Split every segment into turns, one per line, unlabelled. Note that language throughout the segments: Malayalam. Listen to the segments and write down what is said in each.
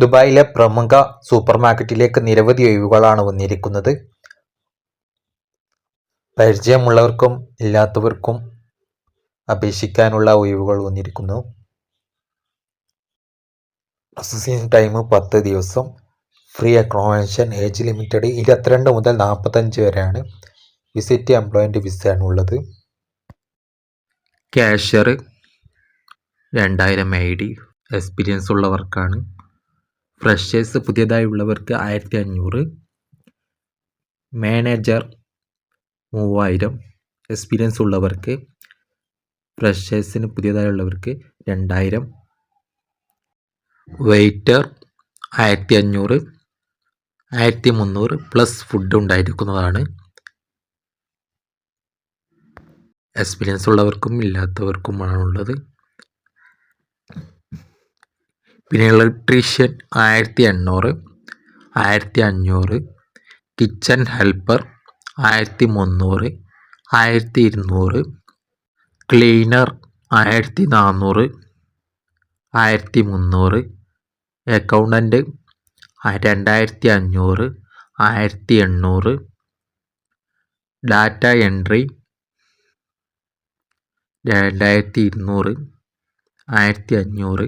ദുബായിലെ പ്രമുഖ സൂപ്പർ മാർക്കറ്റിലേക്ക് നിരവധി ഒഴിവുകളാണ് വന്നിരിക്കുന്നത്. പരിചയമുള്ളവർക്കും ഇല്ലാത്തവർക്കും അപേക്ഷിക്കാനുള്ള ഒഴിവുകൾ വന്നിരിക്കുന്നു. പ്രോസസ്സിംഗ് ടൈം പത്ത് ദിവസം. ഫ്രീ അക്രോമേഷൻ ഏജ് ലിമിറ്റഡ് ഇരുപത്തിരണ്ട് മുതൽ നാൽപ്പത്തഞ്ച് വരെയാണ്. വിസിറ്റ് എംപ്ലോയ്മെന്റ് വിസയാണ് ഉള്ളത് ക്യാഷ്യർ രണ്ടായിരം ഐ ഡി എക്സ്പീരിയൻസ് ഉള്ളവർക്കാണ്. ഫ്രഷേഴ്സ് പുതിയതായി ഉള്ളവർക്ക് ആയിരത്തി അഞ്ഞൂറ് മാനേജർ മൂവായിരം. എക്സ്പീരിയൻസ് ഉള്ളവർക്ക് ഫ്രഷേഴ്സിന് പുതിയതായുള്ളവർക്ക് രണ്ടായിരം. വെയ്റ്റർ ആയിരത്തി അഞ്ഞൂറ് ആയിരത്തി മുന്നൂറ് പ്ലസ് ഫുഡ് ഉണ്ടായിരിക്കുന്നതാണ്. എക്സ്പീരിയൻസ് ഉള്ളവർക്കും ഇല്ലാത്തവർക്കുമാണുള്ളത്. പിന്നെ ഇലക്ട്രീഷ്യൻ ആയിരത്തി എണ്ണൂറ് ആയിരത്തി അഞ്ഞൂറ് കിച്ചൺ ഹെൽപ്പർ ആയിരത്തി മുന്നൂറ് ആയിരത്തി ഇരുന്നൂറ് ക്ലീനർ ആയിരത്തി നാന്നൂറ് ആയിരത്തി മുന്നൂറ് അക്കൗണ്ടന്റ് രണ്ടായിരത്തി അഞ്ഞൂറ് ആയിരത്തി എണ്ണൂറ് ഡാറ്റ എൻട്രി രണ്ടായിരത്തി ഇരുന്നൂറ് ആയിരത്തി അഞ്ഞൂറ്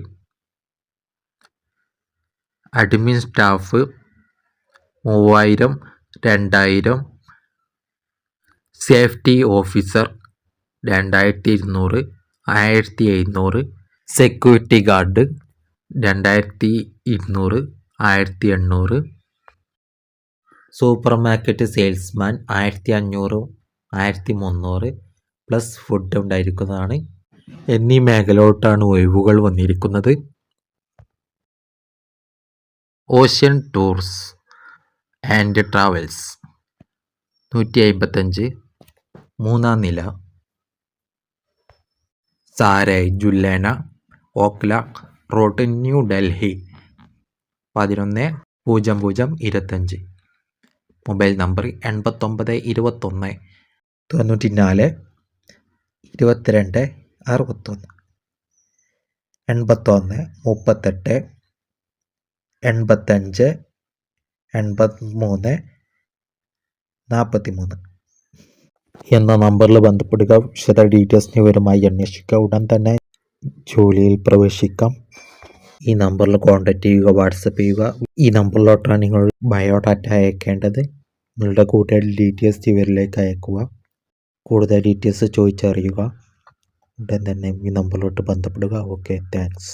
അഡ്മിൻ സ്റ്റാഫ് മൂവായിരം രണ്ടായിരം. സേഫ്റ്റി ഓഫീസർ രണ്ടായിരത്തി ഇരുന്നൂറ് ആയിരത്തി എഴുന്നൂറ് സെക്യൂരിറ്റി ഗാർഡ് രണ്ടായിരത്തി ഇരുന്നൂറ് ആയിരത്തി എണ്ണൂറ് സൂപ്പർ മാർക്കറ്റ് സെയിൽസ്മാൻ ആയിരത്തി അഞ്ഞൂറ് ആയിരത്തി മുന്നൂറ് പ്ലസ് ഫുഡ് ഉണ്ടായിരിക്കുന്നതാണ്. എന്നീ മേഖലയോട്ടാണ് ഒഴിവുകൾ വന്നിരിക്കുന്നത്. Ocean tours and travels. നൂറ്റി അമ്പത്തഞ്ച് മൂന്നാം നില. Sarai Julena Okhla road New Delhi. പതിനൊന്ന് പൂജ്യം പൂജ്യം ഇരുപത്തഞ്ച്. മൊബൈൽ നമ്പർ എൺപത്തൊമ്പത് ഇരുപത്തൊന്ന്. തൊണ്ണൂറ്റി നാല് ഇരുപത്തിരണ്ട് അറുപത്തൊന്ന്. എൺപത്തൊന്ന് മുപ്പത്തെട്ട് എൺപത്തഞ്ച് എൺപത്തിമൂന്ന് നാൽപ്പത്തി മൂന്ന് എന്ന നമ്പറിൽ ബന്ധപ്പെടുക. വിശദ ഡീറ്റെയിൽസ് വിവരമായി അന്വേഷിക്കുക. ഉടൻ തന്നെ ജോലിയിൽ പ്രവേശിക്കാം. ഈ നമ്പറിൽ കോൺടാക്റ്റ് ചെയ്യുക വാട്സപ്പ് ചെയ്യുക. ഈ നമ്പറിലോട്ടാണ് നിങ്ങൾ ബയോഡാറ്റ അയക്കേണ്ടത്. നിങ്ങളുടെ കൂടുതൽ ഡീറ്റെയിൽസ് ഇവരിലേക്ക് അയക്കുക. കൂടുതൽ ഡീറ്റെയിൽസ് ചോദിച്ചറിയുക. ഉടൻ തന്നെ ഈ നമ്പറിലോട്ട് ബന്ധപ്പെടുക. Okay thanks.